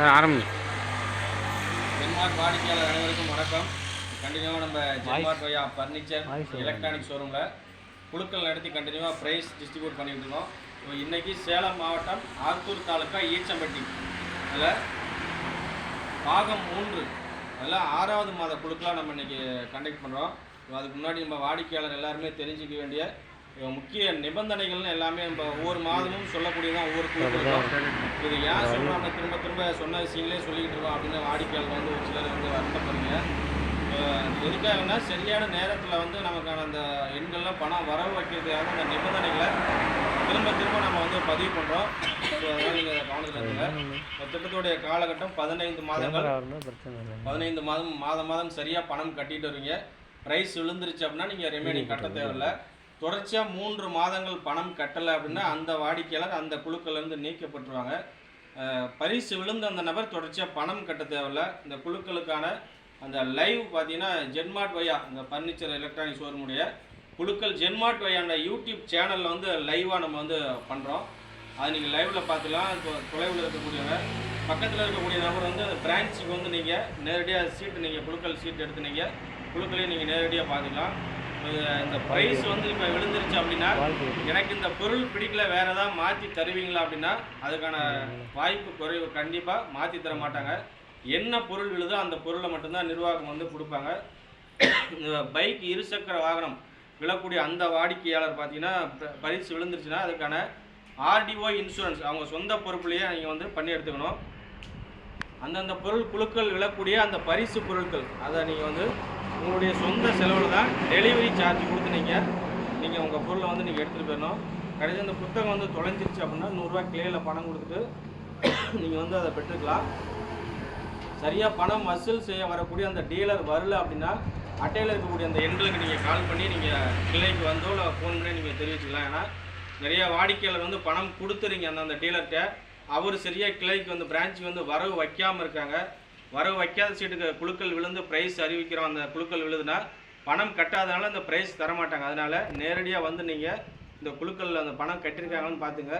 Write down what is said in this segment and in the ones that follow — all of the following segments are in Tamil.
சார் ஆரம்பி ஜென்மார்ட் வாடிக்கையாளர் அனைவருக்கும் வணக்கம். கண்டினியூவாக நம்ம ஜென்மார்ட் வயா ஃபர்னிச்சர் எலக்ட்ரானிக் ஷோரூமில் குழுக்கள் நடத்தி கண்டினியூவாக ப்ரைஸ் டிஸ்ட்ரிபியூட் பண்ணிட்டு இருக்கோம் இப்போ இன்னைக்கு சேலம் மாவட்டம் ஆத்தூர் தாலுக்கா ஈச்சம்பட்டி. அதில் பாகம் மூன்று அதில் ஆறாவது மாத குழுக்களாக நம்ம இன்னைக்கு கண்டக்ட் பண்ணுறோம் அதுக்கு முன்னாடி நம்ம வாடிக்கையாளர் எல்லாருமே தெரிஞ்சுக்க வேண்டிய முக்கிய நிபந்தனைகள்னு எல்லாமே நம்ம ஒவ்வொரு மாதமும் சொல்லக்கூடியதான் ஒவ்வொரு குழுக்களுக்கும் இது ஏன் சொல்கிறோம் நம்ம திரும்ப திரும்ப சொன்ன விஷயங்களே சொல்லிக்கிட்டு இருக்கோம் அப்படின்னு வாடிக்கையாளர் வந்து ஒரு சிலர் வந்து வருத்தப்படுறீங்க அஹ் எதுக்காகனா சரியான நேரத்தில் வந்து நமக்கான அந்த எண்கள்லாம் பணம் வரவு வைக்கிறதுக்காக அந்த நிபந்தனைகளை திரும்ப திரும்ப நம்ம வந்து பதிவு பண்ணுறோம் ஸோ அதனால் நீங்கள் கவனத்தில் இந்த திட்டத்துடைய காலகட்டம் பதினைந்து மாதங்கள். பதினைந்து மாதம் மாதம் மாதம் சரியாக பணம் கட்டிட்டு வருவீங்க ப்ரைஸ் விழுந்துருச்சு அப்படின்னா நீங்கள் ரெமைனிங் கட்ட தேவையில்ல. தொடர்ச்சியாக மூன்று மாதங்கள் பணம் கட்டலை அப்படின்னா அந்த வாடிக்கையாளர் அந்த குழுக்கள்லேருந்து நீக்கப்பட்டுருவாங்க. பரிசு விழுந்த அந்த நபர் தொடர்ச்சியாக பணம் கட்ட தேவையில்ல. இந்த குழுக்களுக்கான அந்த லைவ் பார்த்தீங்கன்னா ஜென்மார்ட் வையா இந்த ஃபர்னிச்சர் எலக்ட்ரானிக் ஷோரூமுடைய குழுக்கள் ஜென்மார்ட் வையான யூடியூப் சேனலில் வந்து லைவாக நம்ம வந்து பண்ணுறோம் அது நீங்கள் லைவில் பார்த்துக்கலாம். இப்போ தொலைவில் இருக்கக்கூடியவங்க பக்கத்தில் இருக்கக்கூடிய நபர் வந்து அந்த பிரான்ச்சுக்கு வந்து நீங்கள் நேரடியாக சீட்டு நீங்கள் குழுக்கள் சீட் எடுத்து நீங்கள் குழுக்களையும் நீங்கள் நேரடியாக பார்த்துக்கலாம். இந்த ப்ரைஸ் வந்து இப்போ விழுந்துருச்சு அப்படின்னா எனக்கு இந்த பொருள் பிடிக்கல வேற ஏதாவது மாற்றி தருவீங்களா அப்படின்னா அதுக்கான வாய்ப்பு குறைவு கண்டிப்பாக மாற்றி தர மாட்டாங்க. என்ன பொருள் விழுதோ அந்த பொருளை மட்டும்தான் நிர்வாகம் வந்து கொடுப்பாங்க. இந்த பைக் இருசக்கர வாகனம் விழக்கூடிய அந்த வாடிக்கையாளர் பார்த்தீங்கன்னா பரிசு விழுந்துருச்சுன்னா அதுக்கான ஆர்டிஓ இன்சூரன்ஸ் அவங்க சொந்த பொறுப்புலையே நீங்கள் வந்து பண்ணி எடுத்துக்கணும். அந்தந்த பொருள் குழுக்கள் விழக்கூடிய அந்த பரிசு பொருட்கள் அதை நீங்கள் வந்து உங்களுடைய சொந்த செலவில் தான் டெலிவரி சார்ஜ் கொடுத்து நீங்கள் நீங்கள் உங்கள் பொருளை வந்து நீங்கள் எடுத்துகிட்டு போயிடணும். கடைசி அந்த புத்தகம் வந்து தொலைஞ்சிருச்சு அப்படின்னா நூறுரூவா கிளேயில் பணம் கொடுத்துட்டு நீங்கள் வந்து அதை பெற்றுக்கலாம். சரியாக பணம் வசூல் செய்ய வரக்கூடிய அந்த டீலர் வரல அப்படின்னா அட்டையில் இருக்கக்கூடிய அந்த எண்களுக்கு நீங்கள் கால் பண்ணி நீங்கள் கிளைக்கு வந்தோ இல்லை ஃபோன் பண்ணி நீங்கள் தெரிவிச்சுக்கலாம். ஏன்னா நிறைய வாடிக்கையாளர் வந்து பணம் கொடுத்துறீங்க அந்த அந்த டீலர்கிட்ட அவர் சரியாக கிளைக்கு வந்து பிரான்ச்சுக்கு வந்து வரவு வைக்காமல் இருக்காங்க. வரவு வைக்காத சீட்டுக்கு குழுக்கள் விழுந்து ப்ரைஸ் அறிவிக்கிறோம் அந்த குழுக்கள் விழுதுன்னா பணம் கட்டாதனால அந்த ப்ரைஸ் தர மாட்டாங்க அதனால் நேரடியாக வந்து நீங்கள் இந்த குழுக்களில் அந்த பணம் கட்டியிருக்காங்கன்னு பார்த்துங்க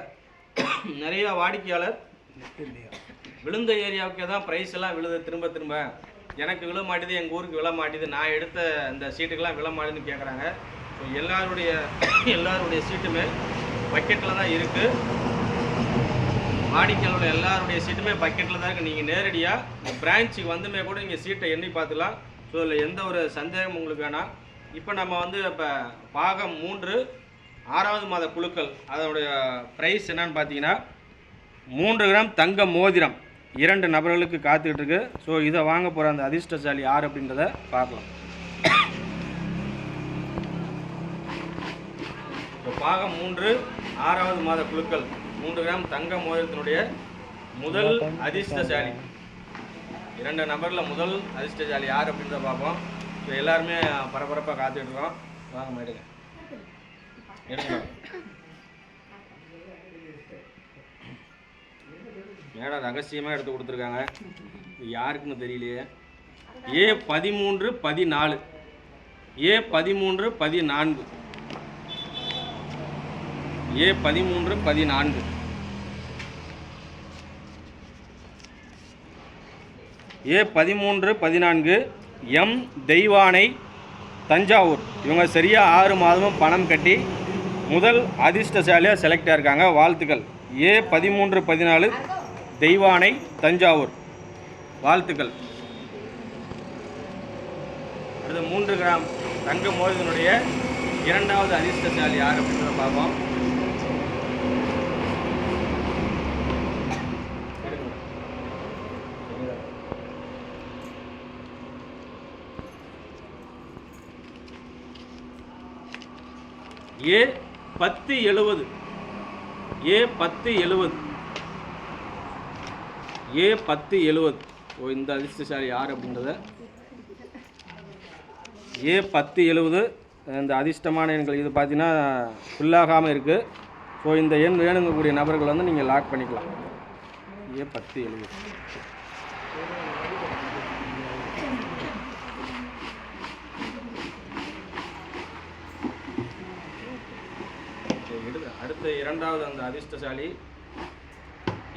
நிறையா வாடிக்கையாளர் விழுந்த ஏரியாவுக்கே தான் ப்ரைஸ் எல்லாம் விழுது. திரும்ப திரும்ப எனக்கு விழ மாட்டேது எங்கள் ஊருக்கு விழ மாட்டேது நான் எடுத்த அந்த சீட்டுக்கெல்லாம் விழ மாட்டேதுன்னு கேட்குறாங்க ஸோ எல்லாருடைய எல்லாருடைய சீட்டுமே பக்கெட்டில் தான் இருக்குது வாடிக்கையாளர் எல்லாருடைய சீட்டுமே பக்கெட்டில் தான் இருக்குது நீங்கள் நேரடியாக பிரான்ச்சுக்கு வந்துமே கூட நீங்கள் சீட்டை எண்ணி பார்த்துக்கலாம். ஸோ இதில் எந்த ஒரு சந்தேகம் உங்களுக்கு வேணாம். இப்போ நம்ம வந்து இப்போ பாகம் மூன்று ஆறாவது மாத குழுக்கள். அதனுடைய ப்ரைஸ் என்னன்னு பார்த்தீங்கன்னா மூன்று கிராம் தங்க மோதிரம் இரண்டு நபர்களுக்கு காத்துக்கிட்டு இருக்கு. ஸோ இதை வாங்க போகிற அந்த அதிர்ஷ்டசாலி யார் அப்படின்றத பார்க்கலாம். இப்போ பாகம் மூன்று ஆறாவது மாத குழுக்கள். மூன்று கிராம் தங்க மோதிரத்தினுடைய முதல் அதிர்ஷ்டசாலி இரண்டு நபரில் முதல் அதிர்ஷ்டசாலி யார் அப்படின்றத பார்ப்போம். ஸோ எல்லாருமே பரபரப்பாக காத்துக்கிட்டு வாங்க மேடுங்க எடுங்க. மேடம் ரகசியமாக எடுத்து கொடுத்துருக்காங்க? யாருக்குன்னு தெரியலையே. ஏ பதிமூன்று பதினாலு. ஏ பதிமூன்று பதினான்கு. ஏ பதிமூன்று பதினான்கு. ஏ பதிமூன்று பதினான்கு எம் தெய்வானை தஞ்சாவூர். இவங்க சரியாக ஆறு மாதமும் பணம் கட்டி முதல் அதிர்ஷ்டசாலியாக செலக்ட் ஆயிருக்காங்க. வாழ்த்துக்கள். ஏ பதிமூன்று பதினாலு தெய்வானை தஞ்சாவூர். வாழ்த்துக்கள். அடுத்து மூன்று கிராம் தங்க மோதினுடைய இரண்டாவது அதிர்ஷ்டசாலி யார் அப்படின்றத பார்ப்போம். ஏ பத்து எழுபது ஏ பத்து எழுவது. ஏ பத்து எழுபது ஓ இந்த அதிர்ஷ்டசாலி யார் அப்படின்றத? ஏ பத்து எழுபது இந்த அதிர்ஷ்டமான எண்கள் இது பார்த்தீங்கன்னா ஃபுல்லாகாமல் இருக்குது ஸோ இந்த எண் வேணுங்கக்கூடிய நபர்கள் வந்து நீங்கள் லாக் பண்ணிக்கலாம். ஏ பத்து எழுபது அடுத்து இரண்டாவது அந்த அதிர்ஷ்டசாலி.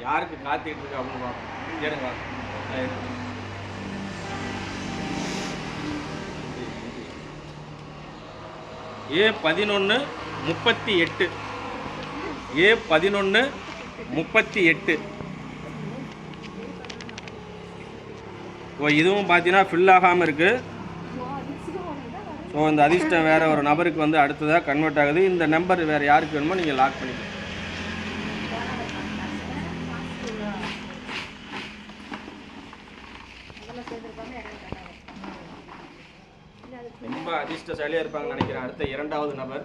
யாருக்கு காத்திட்டு இருக்கு அப்படின்னு பார்ப்போம். எடுங்க. ஏ பதினொன்று முப்பத்தி எட்டு. ஏ பதினொன்று முப்பத்தி எட்டு. ஓ இதுவும் பார்த்தீங்கன்னா ஃபில் ஆகாமல் இருக்குது ஸோ இந்த அதிர்ஷ்டம் வேறு ஒரு நபருக்கு வந்து அடுத்ததாக கன்வெர்ட் ஆகுது. இந்த நம்பர் வேறு யாருக்கு வேணுமோ நீங்கள் லாக் பண்ணிக்கலாம் ரொம்ப அதிர்ஷ்டசாலியாக இருப்பாங்கன்னு நினைக்கிறேன். அடுத்த இரண்டாவது நபர்.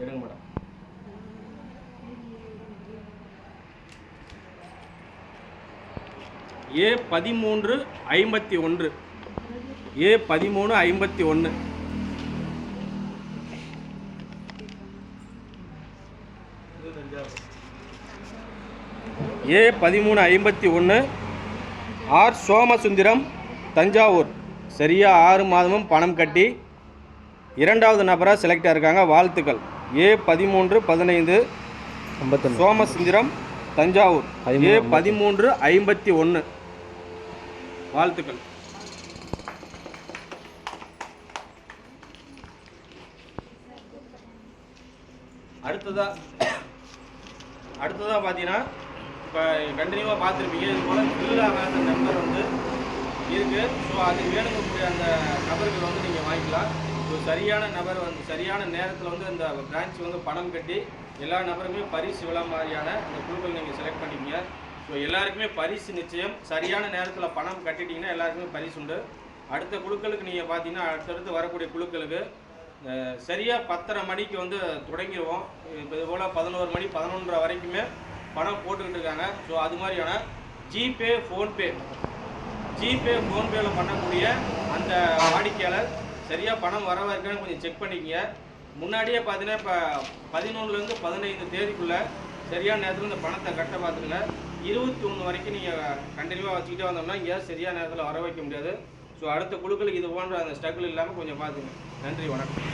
எடுங்க மேடம். ஏ பதிமூன்று ஐம்பத்தி ஒன்று. ஏ பதிமூணு ஐம்பத்தி ஒன்று ஏ பதிமூணு ஐம்பத்தி ஒன்று ஆர் சோமசுந்தரம் தஞ்சாவூர். சரியாக ஆறு மாதமும் பணம் கட்டி இரண்டாவது நபராக செலக்ட் ஆயிருக்காங்க வாழ்த்துக்கள். ஏ பதிமூன்று பதினைந்து சோமசுந்தரம் தஞ்சாவூர். ஏ பதிமூன்று ஐம்பத்தி ஒன்று வாழ்த்துக்கள். அடுத்ததா அடுத்ததாக பார்த்தீங்கன்னா இப்போ கண்டினியூவாக பார்த்துருப்பீங்க. இது போல் ஃபில் ஆகாத நம்பர் வந்து இருக்குது ஸோ அது வேணுங்கக்கூடிய அந்த நபர்கள் வந்து நீங்கள் வாங்கிக்கலாம். ஸோ சரியான நபர் வந்து சரியான நேரத்தில் வந்து அந்த பிரான்ச் வந்து பணம் கட்டி எல்லா நபருமே பரிசு விழா மாதிரியான அந்த குழுக்கள் நீங்கள் செலக்ட் பண்ணிக்கங்க ஸோ எல்லாருக்குமே பரிசு நிச்சயம். சரியான நேரத்தில் பணம் கட்டிட்டீங்கன்னா எல்லாருக்குமே பரிசு உண்டு. அடுத்த குழுக்களுக்கு நீங்கள் பார்த்தீங்கன்னா அடுத்தடுத்து வரக்கூடிய குழுக்களுக்கு சரியாக பத்தரை மணிக்கு வந்து தொடங்கிடுவோம் இப்போ இது போல் பதினோரு மணி பதினொன்றரை வரைக்குமே பணம் போட்டுக்கிட்டு இருக்காங்க. ஸோ அது மாதிரியான ஜிபே ஃபோன்பே ஜிபே ஃபோன்பேவில் பண்ணக்கூடிய அந்த வாடிக்கையாளர் சரியாக பணம் வர வரைக்கும் கொஞ்சம் செக் பண்ணிக்கங்க. முன்னாடியே பார்த்தீங்கன்னா இப்போ பதினொன்றுலேருந்து பதினைந்து தேதிக்குள்ளே சரியான நேரத்தில் இந்த பணத்தை கட்ட பார்த்துருங்க இருபத்தி ஒன்று வரைக்கும் நீங்கள் கண்டினியூவாக வச்சுக்கிட்டே வந்தோம்னா இங்கே சரியான நேரத்தில் வர வைக்க முடியாது. ஸோ அடுத்த குழுக்கள் இது போன்ற அந்த ஸ்ட்ரகிள் இல்லாமல் கொஞ்சம் பார்த்துங்க. நன்றி வணக்கம்.